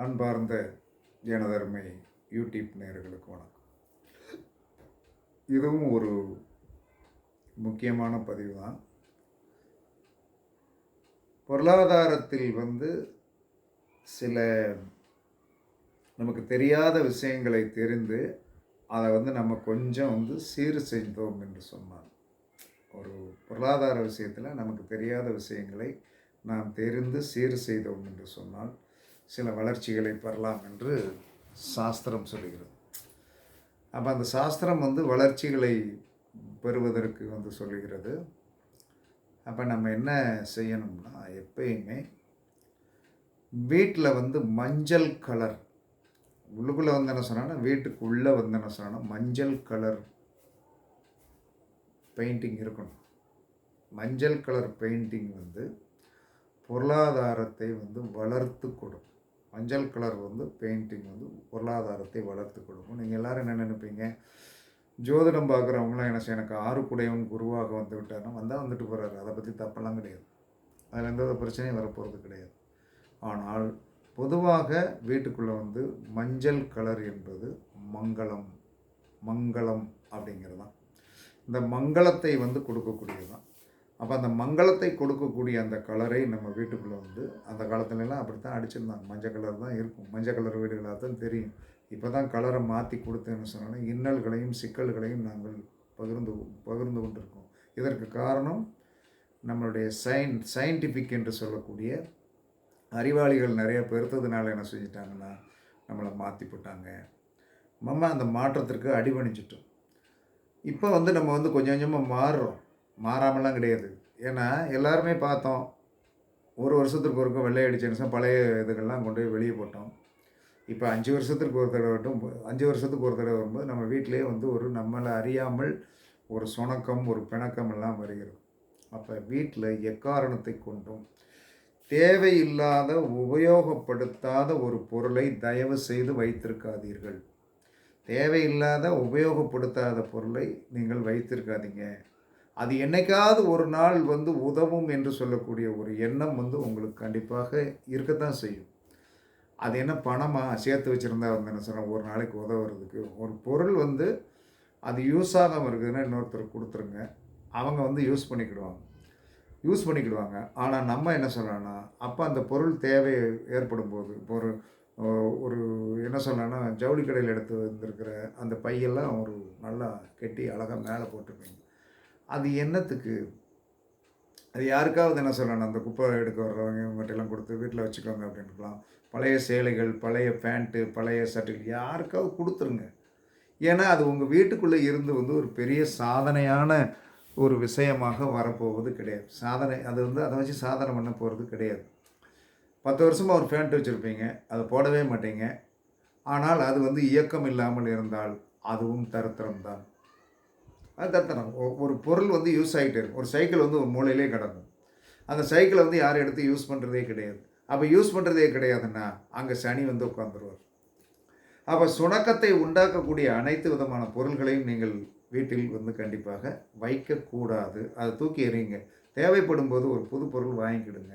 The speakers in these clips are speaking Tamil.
அன்பார்ந்த எனதருமை யூடியூப் நேயர்களுக்கு வணக்கம். இதுவும் ஒரு முக்கியமான பதிவு தான் பொருளாதாரத்தில் வந்து சில நமக்கு தெரியாத விஷயங்களை தெரிந்து அதை வந்து நம்ம கொஞ்சம் வந்து சீர் செய்தோம் என்று சொன்னார் ஒரு பொருளாதார விஷயத்தில் நமக்கு தெரியாத விஷயங்களை நாம் தெரிந்து சீர் செய்தோம் என்று சொன்னால் சில வளர்ச்சிகளை பெறலாம் என்று சாஸ்திரம் சொல்கிறது அப்போ அந்த சாஸ்திரம் வந்து வளர்ச்சிகளை பெறுவதற்கு வந்து சொல்லுகிறது. அப்போ நம்ம என்ன செய்யணும்னா எப்பயுமே வீட்டில் வந்து மஞ்சள் கலர் உள்ளுக்குள்ளே வந்து என்ன சொன்னா வீட்டுக்கு உள்ளே வந்து என்ன சொன்னால் மஞ்சள் கலர் பெயிண்டிங் இருக்கணும். மஞ்சள் கலர் பெயிண்டிங் வந்து பொருளாதாரத்தை வந்து வளர்த்து கொடுக்கும். மஞ்சள் கலர் வந்து பெயிண்டிங் வந்து பொருளாதாரத்தை வளர்த்து கொடுக்கும். நீங்கள் எல்லோரும் என்ன நினைப்பீங்க? ஜோதிடம் பார்க்குறவங்களாம் என்ன எனக்கு ஆறு குடையவன் குருவாக வந்து விட்டார்னா வந்தால் வந்துட்டு போகிறாரு அதை பற்றி தப்பெல்லாம் கிடையாது. அதில் எந்த ஒரு பிரச்சனையும் வரப்போகிறது கிடையாது. ஆனால் பொதுவாக வீட்டுக்குள்ளே வந்து மஞ்சள் கலர் என்பது மங்களம் மங்களம் அப்படிங்கிறது தான் இந்த மங்களத்தை வந்து கொடுக்கக்கூடியது தான் அப்போ அந்த மங்களத்தை கொடுக்கக்கூடிய அந்த கலரை நம்ம வீட்டுக்குள்ளே வந்து அந்த காலத்துலலாம் அப்படி தான் அடிச்சிருந்தாங்க. மஞ்சள் கலர் தான் இருக்கும். மஞ்சள் கலர் வீடுகளாக தான் தெரியும். இப்போ தான் கலரை மாற்றி கொடுத்தேன்னு சொன்னாலும் இன்னல்களையும் சிக்கல்களையும் நாங்கள் பகிர்ந்து பகிர்ந்து கொண்டிருக்கோம். இதற்கு காரணம் நம்மளுடைய சயின் சயின்டிஃபிக் என்று சொல்லக்கூடிய அறிவாளிகள் நிறைய பெருத்ததுனால என்ன செஞ்சிட்டாங்கன்னா நம்மளை மாற்றி போட்டாங்க. நம்ம அந்த மாற்றத்திற்கு அடிபணிச்சிட்டோம் இப்போ வந்து நம்ம வந்து கொஞ்சம் கொஞ்சமாக மாறுறோம். மாறாமலாம் கிடையாது. ஏன்னா எல்லாருமே பார்த்தோம். ஒரு வருஷத்துக்கு ஒருக்க வெள்ளை அடிச்சுன்னு பழைய இதுகள்லாம் கொண்டு போய் வெளியே போட்டோம். இப்போ அஞ்சு வருஷத்துக்கு ஒரு தடவை மட்டும் அஞ்சு வருஷத்துக்கு ஒரு தடவை வரும்போது நம்ம வீட்டிலே வந்து ஒரு நம்மளை அறியாமல் ஒரு சுணக்கம் ஒரு பிணக்கம் எல்லாம் வருகிறது. அப்போ வீட்டில் எக்காரணத்தை கொண்டும் தேவையில்லாத உபயோகப்படுத்தாத ஒரு பொருளை தயவு செய்து வைத்திருக்காதீர்கள். தேவையில்லாத உபயோகப்படுத்தாத பொருளை நீங்கள் வைத்திருக்காதீங்க. அது என்னைக்காவது ஒரு நாள் வந்து உதவும் என்று சொல்லக்கூடிய ஒரு எண்ணம் வந்து உங்களுக்கு கண்டிப்பாக இருக்கத்தான் செய்யும். அது என்ன பணமாக சேர்த்து வச்சுருந்தா வந்து என்ன சொன்னால் ஒரு நாளைக்கு உதவுறதுக்கு. ஒரு பொருள் வந்து அது யூஸ் ஆகாமல் இருக்குதுன்னா இன்னொருத்தர் கொடுத்துருங்க. அவங்க வந்து யூஸ் பண்ணிக்கிடுவாங்க. யூஸ் பண்ணிக்கிடுவாங்க. ஆனால் நம்ம என்ன சொல்கிறோன்னா அப்போ அந்த பொருள் தேவை ஏற்படும் போது இப்போ ஒரு ஒரு என்ன சொல்லலாம்னா ஜவுளி கடையில் எடுத்து வந்திருக்கிற அந்த பையெல்லாம் ஒரு நல்லா கெட்டி அழகாக மேலே போட்டிருப்பீங்க. அது என்னத்துக்கு? அது யாருக்காவது என்ன சொல்லணும்? அந்த குப்பை எடுக்க வர்றவங்க இவங்ககிட்டலாம் கொடுத்து வீட்டில் வச்சுக்கோங்க அப்படின்ட்டுலாம் பழைய சேலைகள் பழைய பேண்ட்டு பழைய சட்டைகள் யாருக்காவது கொடுத்துருங்க. ஏன்னா அது உங்கள் வீட்டுக்குள்ளே இருந்து வந்து ஒரு பெரிய சாதனையான ஒரு விஷயமாக வரப்போவது கிடையாது. சாதனை அது வந்து அதை வச்சு சாதனை பண்ண போகிறது கிடையாது. பத்து வருஷமாக ஒரு பேண்ட் வச்சுருப்பீங்க. அதை போடவே மாட்டீங்க. ஆனால் அது வந்து இயக்கம் இல்லாமல் இருந்தால் அதுவும் தருத்திரம்தான். அது தத்தனம் ஒரு பொருள் வந்து யூஸ் ஆகிட்டே இருக்கும். ஒரு சைக்கிள் வந்து ஒரு மூலையிலே கிடக்கும். அந்த சைக்கிளை வந்து யாரும் எடுத்து யூஸ் பண்ணுறதே கிடையாது. அப்போ யூஸ் பண்ணுறதே கிடையாதுன்னா அங்கே சனி வந்து உட்காந்துருவார் அப்போ சுணக்கத்தை உண்டாக்கக்கூடிய அனைத்து விதமான பொருள்களையும் நீங்கள் வீட்டில் வந்து கண்டிப்பாக வைக்கக்கூடாது. அதை தூக்கி எறிங்க தேவைப்படும் போது ஒரு புது பொருள் வாங்கிக்கிடுங்க.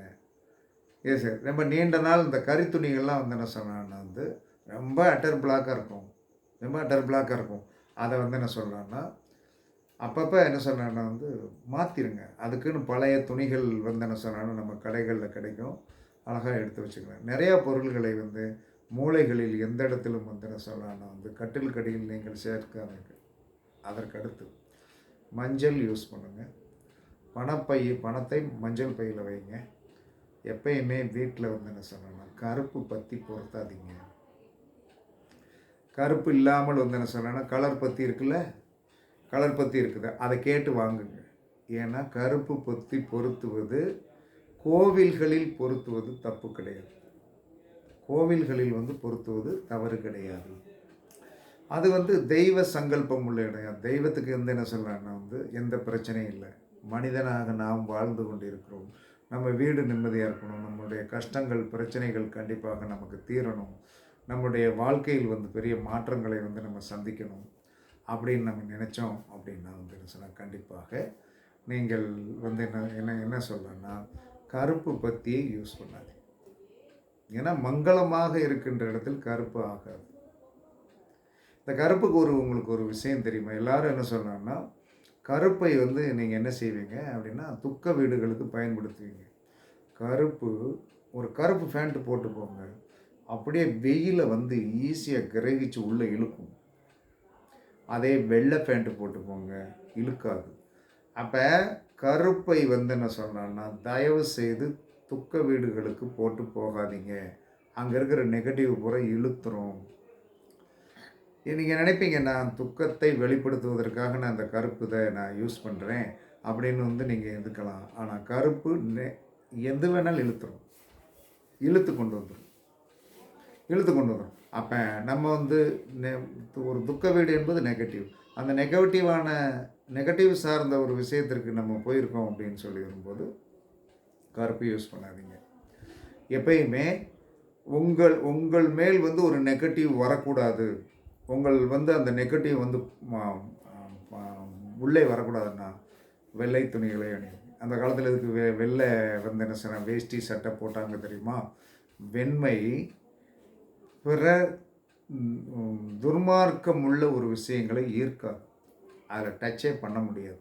ஏ சார் ரொம்ப நீண்ட நாள் இந்த கறித்துணிகள்லாம் வந்து என்ன சொன்னான்னா வந்து ரொம்ப அட்டர் பிளாக்காக இருக்கும். ரொம்ப அட்டர் பிளாக்காக இருக்கும். அதை வந்து என்ன சொல்கிறான்னா அப்பப்போ என்ன சொன்னான்னா வந்து மாற்றிடுங்க அதுக்குன்னு பழைய துணிகள் வந்து என்ன சொன்னாலும் நம்ம கடைகளில் கிடைக்கும். அழகாக எடுத்து வச்சுக்கலாம் நிறையா பொருள்களை வந்து மூளைகளில் எந்த இடத்திலும் வந்து என்ன சொல்லலாம்னா வந்து கட்டில் கடியில் நீங்கள் சேர்க்காதீங்க அதற்கடுத்து மஞ்சள் யூஸ் பண்ணுங்கள் பணப்பை பணத்தை மஞ்சள் பையில் வைங்க. எப்பயுமே வீட்டில் வந்து என்ன சொல்லணும்னா கருப்பு பற்றி பொருத்தாதீங்க. கருப்பு இல்லாமல் வந்து என்ன சொல்லணும்னா கலர் பற்றி இருக்குல்ல கலர் பற்றி இருக்குது. அதை கேட்டு வாங்குங்க. ஏன்னா கருப்பு பற்றி பொருத்துவது கோவில்களில் பொருத்துவது தப்பு கிடையாது. கோவில்களில் வந்து பொருத்துவது தவறு கிடையாது. அது வந்து தெய்வ சங்கல்பம் உள்ள இடம். தெய்வத்துக்கு எந்த என்ன சொல்லலாம்னா வந்து எந்த பிரச்சனையும் இல்லை. மனிதனாக நாம் வாழ்ந்து கொண்டிருக்கிறோம். நம்ம வீடு நிம்மதியாக இருக்கணும். நம்மளுடைய கஷ்டங்கள் பிரச்சனைகள் கண்டிப்பாக நமக்கு தீரணும். நம்முடைய வாழ்க்கையில் வந்து பெரிய மாற்றங்களை வந்து நம்ம சந்திக்கணும். அப்படின்னு நம்ம நினச்சோம் அப்படின்னா வந்து என்ன சொன்னால் கண்டிப்பாக நீங்கள் வந்து என்ன என்ன என்ன சொல்லணும்னா கருப்பு பற்றியே யூஸ் பண்ணாதீங்க. ஏன்னா மங்களமாக இருக்கின்ற இடத்தில் கருப்பு ஆகாது. இந்த கருப்புக்கு ஒரு உங்களுக்கு ஒரு விஷயம் தெரியுமா? எல்லாரும் என்ன சொல்கிறாங்கன்னா கருப்பை வந்து நீங்கள் என்ன செய்வீங்க அப்படின்னா துக்க வீடுகளுக்கு பயன்படுத்துவீங்க. கருப்பு ஒரு கருப்பு ஃபேண்ட்டு போட்டு போங்க. அப்படியே வெயிலை வந்து ஈஸியாக கிரகிச்சு உள்ளே இழுக்கும். அதே வெள்ளை பேண்ட்டு போட்டு போங்க இழுக்காது. அப்போ கருப்பை வந்து என்ன சொல்கிறேன்னா தயவு செய்து துக்க வீடுகளுக்கு போட்டு போகாதீங்க. அங்கே இருக்கிற நெகட்டிவ் பூரா இழுத்துரும். நீங்கள் நினைப்பீங்க நான் துக்கத்தை வெளிப்படுத்துவதற்காக நான் அந்த கருப்பு இதை நான் யூஸ் பண்ணுறேன் அப்படின்னு வந்து நீங்கள் எதுக்கலாம். ஆனால் கருப்பு நெ எது வேணாலும் இழுத்துரும். இழுத்து கொண்டு வந்துடும் இழுத்து கொண்டு வந்துடும் அப்போ நம்ம வந்து நெ- ஒரு துக்க வீடு என்பது நெகட்டிவ் அந்த நெகட்டிவான நெகட்டிவ் சார்ந்த ஒரு விஷயத்திற்கு நம்ம போயிருக்கோம் அப்படின்னு சொல்லி வரும்போது கருப்பு யூஸ் பண்ணாதீங்க. எப்பயுமே உங்கள் உங்கள் மேல் வந்து ஒரு நெகட்டிவ் வரக்கூடாது. உங்கள் வந்து அந்த நெகட்டிவ் வந்து உள்ளே வரக்கூடாதுன்னா வெள்ளை துணிகளை அணியும் அந்த காலத்தில் இதுக்கு வெ வெள்ளை வந்து என்ன சொன்ன வேஷ்டி சட்டை போட்டாங்க தெரியுமா? வெண்மை பிற துர்மார்க்கம் உள்ள ஒரு விஷயங்களை ஈர்க்காது. அதில் டச்சே பண்ண முடியாது.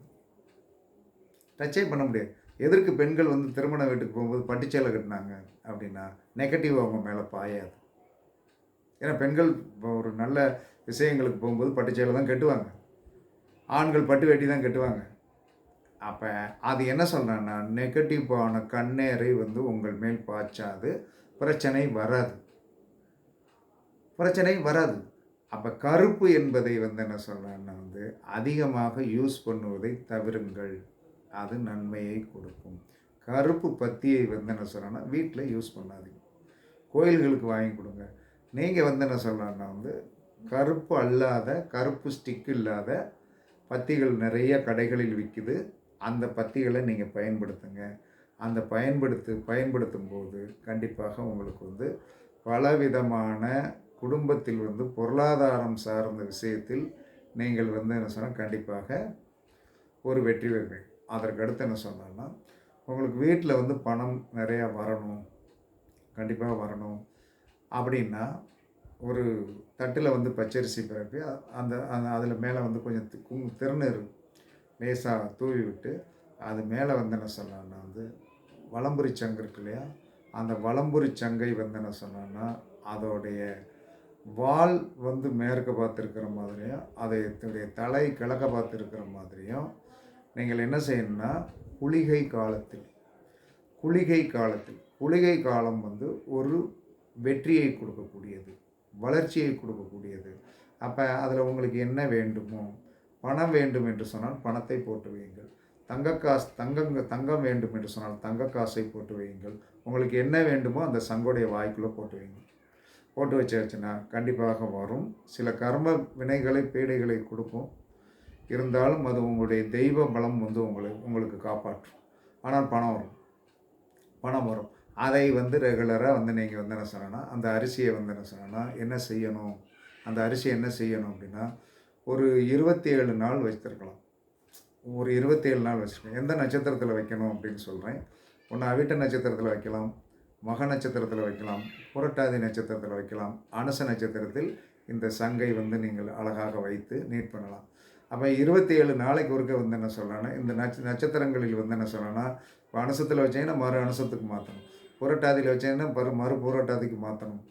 டச்சே பண்ண முடியாது. எதற்கு பெண்கள் வந்து திருமண வீட்டுக்கு போகும்போது பட்டுச்சேலை கட்டினாங்க அப்படின்னா நெகட்டிவ் அவங்க மேலே பாயாது. ஏன்னா பெண்கள் இப்போ ஒரு நல்ல விஷயங்களுக்கு போகும்போது பட்டுச்சேலை தான் கட்டுவாங்க. ஆண்கள் பட்டு வேட்டி தான் கட்டுவாங்க. அப்போ அது என்ன சொல்கிறேன்னா நெகட்டிவான கண்ணேரை வந்து உங்கள் மேல் பாய்ச்சாது. பிரச்சனை வராது. பிரச்சனை வராது. அப்போ கருப்பு என்பதை வந்து என்ன சொல்கிறேன்னா வந்து அதிகமாக யூஸ் பண்ணுவதை தவிருங்கள். அது நன்மையை கொடுக்கும். கருப்பு பத்தியை வந்து என்ன சொல்கிறேன்னா வீட்டில் யூஸ் பண்ணாதீங்க. கோயில்களுக்கு வாங்கி கொடுங்க. நீங்கள் வந்து என்ன சொல்கிறேன்னா வந்து கருப்பு அல்லாத கருப்பு ஸ்டிக் இல்லாத பத்திகள் நிறைய கடைகளில் விற்கிது அந்த பத்திகளை நீங்கள் பயன்படுத்துங்க. அந்த பயன்படுத்து பயன்படுத்தும் போது கண்டிப்பாக உங்களுக்கு வந்து பலவிதமான குடும்பத்தில் வந்து பொருளாதாரம் சார்ந்த விஷயத்தில் நீங்கள் வந்து என்ன சொன்னால் கண்டிப்பாக ஒரு வெற்றி பெறுவீங்க. அதற்கு அடுத்து என்ன சொன்னோன்னா உங்களுக்கு வீட்டில் வந்து பணம் நிறையா வரணும் கண்டிப்பாக வரணும். அப்படின்னா ஒரு தட்டில் வந்து பச்சரிசி பிறப்பி அந்த அந்த அதில் மேலே வந்து கொஞ்சம் தி- கும் திருநீர் லேசாக தூவி விட்டு அது மேலே வந்து என்ன சொன்னான்னா வந்து வளம்புரி சங்கு இருக்கு இல்லையா அந்த வளம்புரி சங்கை வந்து என்ன சொன்னான்னா அதோடைய வால் வந்து மேற்க பார்த்துருக்கிற மாதிரியும் அதோடைய தலை கிழக்க பார்த்துருக்கிற மாதிரியும் நீங்கள் என்ன செய்யணும்னா குளிகை காலத்தில் குளிகை காலத்தில் குளிகை காலம் வந்து ஒரு வெற்றியை கொடுக்கக்கூடியது வளர்ச்சியை கொடுக்கக்கூடியது. அப்போ அதில் உங்களுக்கு என்ன வேண்டுமோ பணம் வேண்டும் என்று சொன்னால் பணத்தை போட்டு வையுங்கள். தங்க காசு தங்கங்க தங்கம் வேண்டும் என்று சொன்னால் தங்க காசை போட்டு வையுங்கள். உங்களுக்கு என்ன வேண்டுமோ அந்த சங்கோடைய வாய்க்குள்ளே போட்டு வைங்க போட்டு வச்சாச்சுன்னா கண்டிப்பாக வரும். சில கர்ம வினைகளை பீடைகளை கொடுக்கும். இருந்தாலும் அது உங்களுடைய தெய்வ பலம் வந்து உங்களை உங்களுக்கு காப்பாற்றும். ஆனால் பணம் வரும். பணம் வரும். அதை வந்து ரெகுலராக வந்து நீங்கள் வந்து என்ன சொல்லணும் அந்த அரிசியை வந்து என்ன சொன்னோன்னா என்ன செய்யணும்? அந்த அரிசி என்ன செய்யணும் அப்படின்னா ஒரு இருபத்தி ஏழு நாள் வச்சிருக்கலாம். ஒரு இருபத்தேழு நாள் வச்சுருக்கேன் எந்த நட்சத்திரத்தில் வைக்கணும் அப்படின்னு சொல்கிறேன் ஒன்று அவிட்ட நட்சத்திரத்தில் வைக்கலாம். மக நட்சத்திரத்தில் வைக்கலாம் புரட்டாதி நட்சத்திரத்தில் வைக்கலாம். அனுச நட்சத்திரத்தில் இந்த சங்கை வந்து நீங்கள் அழகாக வைத்து நீட் பண்ணலாம். அப்போ இருபத்தி ஏழு நாளைக்கு ஒருக்க வந்து என்ன சொல்லலாம்னா இந்த நட்ச நட்சத்திரங்களில் வந்து என்ன சொல்லலாம்னா இப்போ அனுசத்தில் வச்சீங்கன்னா மறு அனுசத்துக்கு மாற்றணும் புரட்டாதியில் வச்சீங்கன்னா மறு மறு புரட்டாதிக்கு மாற்றணும்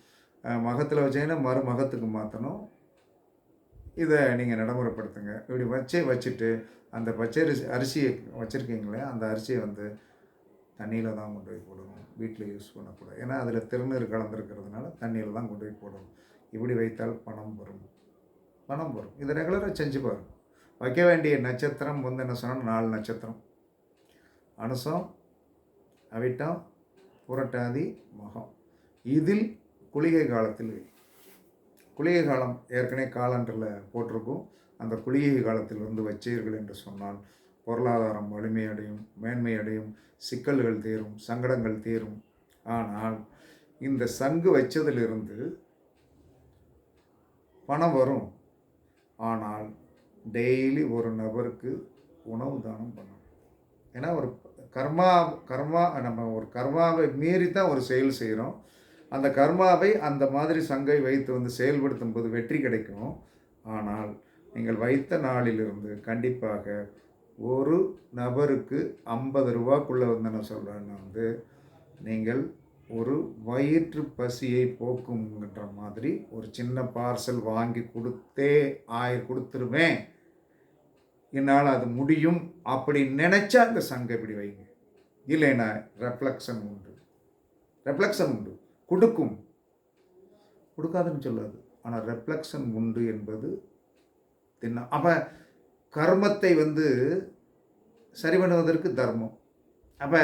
மகத்தில் வச்சீங்கன்னா மறு மகத்துக்கு மாற்றணும் இதை நீங்கள் நடைமுறைப்படுத்துங்க. இப்படி வச்சே வச்சுட்டு அந்த பச்சரிசி அரிசியை வச்சுருக்கீங்களே அந்த அரிசியை வந்து தண்ணியில் தான் கொண்டு போய் போடணும். வீட்டில் யூஸ் பண்ணக்கூடாது. ஏன்னா அதில் திருநீர் கலந்துருக்கிறதுனால தண்ணியில் தான் கொண்டு போய் போடணும். இப்படி வைத்தால் பணம் வரும். பணம் வரும். இதை ரெகுலராக செஞ்சு பாருங்க. வைக்க வேண்டிய நட்சத்திரம் வந்து என்ன சொன்னால் நாலு நட்சத்திரம். அனுசம் அவிட்டம் புரட்டாதி மகம். இதில் குளிகை காலத்தில் குளிகை காலம் ஏற்கனவே காலண்டரில் போட்டிருக்கும். அந்த குளிகை காலத்தில் வந்து வச்சீர்கள் என்று சொன்னால் பொருளாதாரம் வலிமையடையும் மேன்மையடையும் சிக்கல்கள் தீரும் சங்கடங்கள் தீரும். ஆனால் இந்த சங்கு வச்சதிலிருந்து பணம் வரும். ஆனால் டெய்லி ஒரு நபருக்கு உணவு தானம் பண்ணணும். ஏன்னா ஒரு கர்மா கர்மா நம்ம ஒரு கர்மாவை மீறி தான் ஒரு செயல் செய்கிறோம். அந்த கர்மாவை அந்த மாதிரி சங்கை வைத்து வந்து செயல்படுத்தும் போது வெற்றி கிடைக்கும். ஆனால் நீங்கள் வைத்த நாளிலிருந்து கண்டிப்பாக ஒரு நபருக்கு ஐம்பது ரூபாக்குள்ளே வந்து நான் சொல்கிறேன்னா வந்து நீங்கள் ஒரு வயிற்று பசியை போக்குங்கிற மாதிரி ஒரு சின்ன பார்சல் வாங்கி கொடுத்தே ஆய கொடுத்துருவேன். என்னால் அது முடியும் அப்படி நினச்சா அந்த சங்கை இப்படி வைங்க. இல்லைன்னா ரெஃப்ளெக்ஷன் உண்டு. ரெஃப்ளெக்ஷன் உண்டு. கொடுக்கும். கொடுக்காதுன்னு சொல்லாது. ஆனால் ரெஃப்ளெக்ஷன் உண்டு என்பது தின்ன அப்போ கர்மத்தை வந்து சரி பண்ணுவதற்கு தர்மம். அப்போ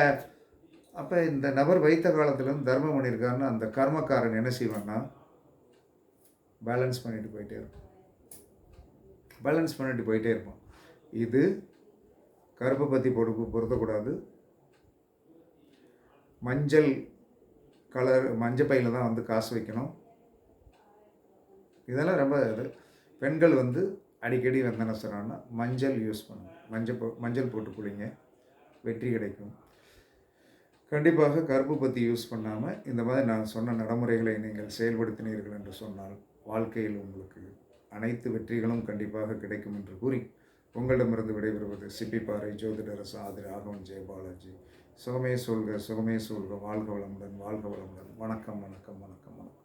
அப்போ இந்த நபர் வைத்த காலத்துலேருந்து தர்மம் பண்ணியிருக்காருன்னா அந்த கர்மக்காரன் என்ன செய்வான்னா பேலன்ஸ் பண்ணிட்டு போயிட்டே இருப்பான். பேலன்ஸ் பண்ணிட்டு போயிட்டே இருப்பான். இது கருப்பை பற்றி பொறுப்பு பொருத்தக்கூடாது. மஞ்சள் கலர் மஞ்சள் பையில் தான் வந்து காசு வைக்கணும். இதெல்லாம் ரொம்ப இது. பெண்கள் வந்து அடிக்கடி வந்து என்ன மஞ்சள் யூஸ் பண்ணுங்க. மஞ்சள் போ- மஞ்சள் போட்டு குளிங்க. வெற்றி கிடைக்கும். கண்டிப்பாக கருப்பு பத்தி யூஸ் பண்ணாமல் இந்த மாதிரி நான் சொன்ன நடைமுறைகளை நீங்கள் செயல்படுத்தினீர்கள் என்று சொன்னால் வாழ்க்கையில் உங்களுக்கு அனைத்து வெற்றிகளும் கண்டிப்பாக கிடைக்கும் என்று கூறி உங்களிடமிருந்து விடைபெறுவது சிப்பிப்பாறை ஜோதிடரசு ஆதி ராகவன் ஜெயபாலாஜி சுகமே சொல்க சுகமே சொல்க வாழ்க வளமுடன் வாழ்க வளமுடன். வணக்கம் வணக்கம் வணக்கம் வணக்கம்.